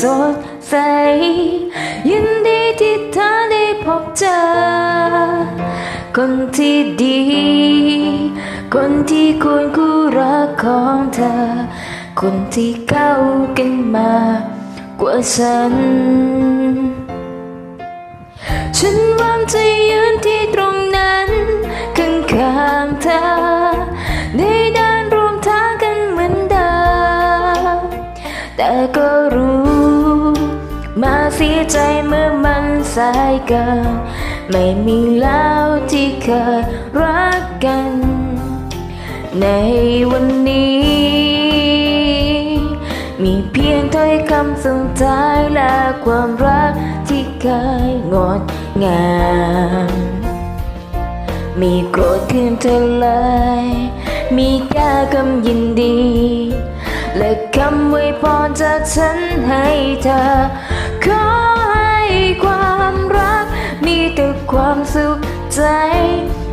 สดใส ยินดีที่เธอได้พบเจอ คนที่ดี คนที่ควรคู่รักของเธอ คนที่เข้ากันมากว่าฉัน ฉันวังจะยืนที่ตรงนั้นข้างๆเธอได้เดินรวมทางกันเหมือนเดิมแต่ก็ เสียใจเมื่อมันสายเกินไม่มีแล้วที่เคยรักกัน ในวันนี้ มีเพียงถ้อยคำส่งท้ายและความรักที่เคยงดงามมีโกรธคืนเธอเลย มีแค่คำยินดี และคำไว้พรจากฉันให้เธอ สุขใจ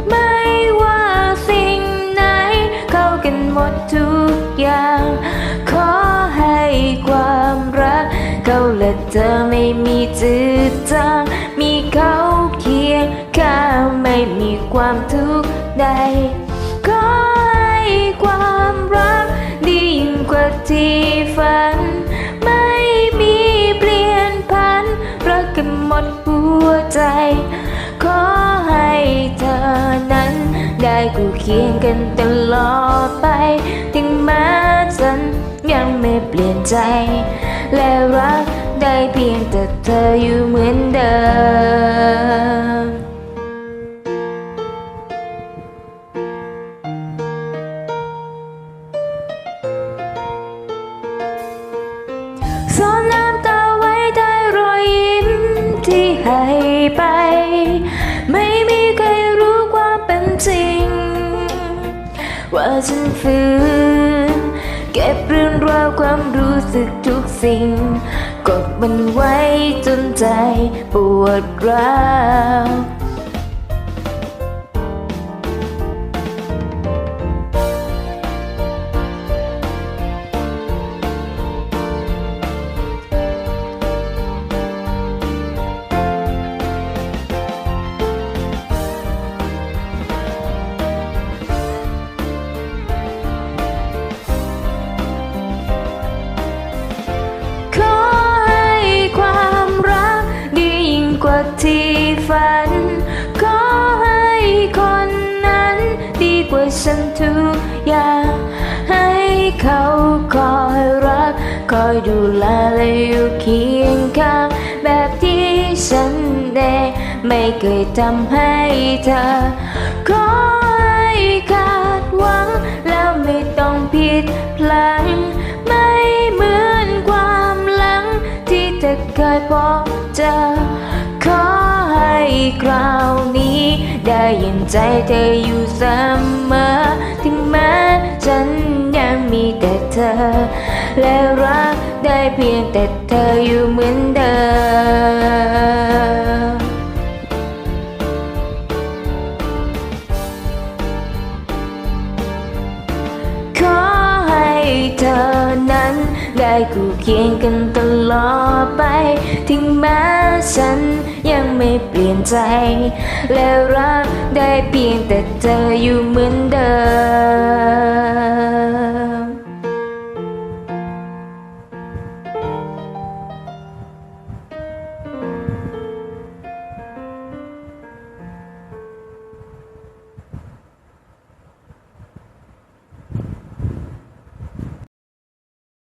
ไม่ว่าสิ่งไหน เข้ากันหมดทุกอย่าง ขอให้ความรัก เขาและเธอไม่มีจืดจางมีเขาเคียงข้างไม่มีความทุกข์ใด ขอให้ความรักดียิ่งกว่าที่ฝัน ไม่มีเปลี่ยนพันรักกันหมดหัวใจ กูเคียงกันตลอดไป ถึงแม้ฉันยังไม่เปลี่ยนใจ และรักได้เพียงแต่เธออยู่เหมือนเดิม ว่าฉันฝืนเก็บเรื่องราวความรู้สึกทุกสิ่ง กดมันไว้จนใจปวดร้าว ที่ฝัน ขอให้คนนั้นดีกว่าฉันทุกอย่าง ให้เขาคอยรัก คอยดูแลและอยู่เคียงข้าง แบบที่ฉันได้ไม่เคยทำให้เธอ ขอให้ขาดหวัง แล้วไม่ต้องผิดพลังไม่เหมือนความหลังที่เธอเคยพบเจอ คราวนี้ ได้ยินใจเธออยู่เสมอถึงแม้ฉันยังมีแต่เธอ และรักได้เพียงแต่เธออยู่เหมือนเดิมขอให้เธอ คู่เคียงกันตลอดไป ถึงแม้ฉันยังไม่เปลี่ยนใจ และรักได้เพียงแต่เธออยู่เหมือนเดิม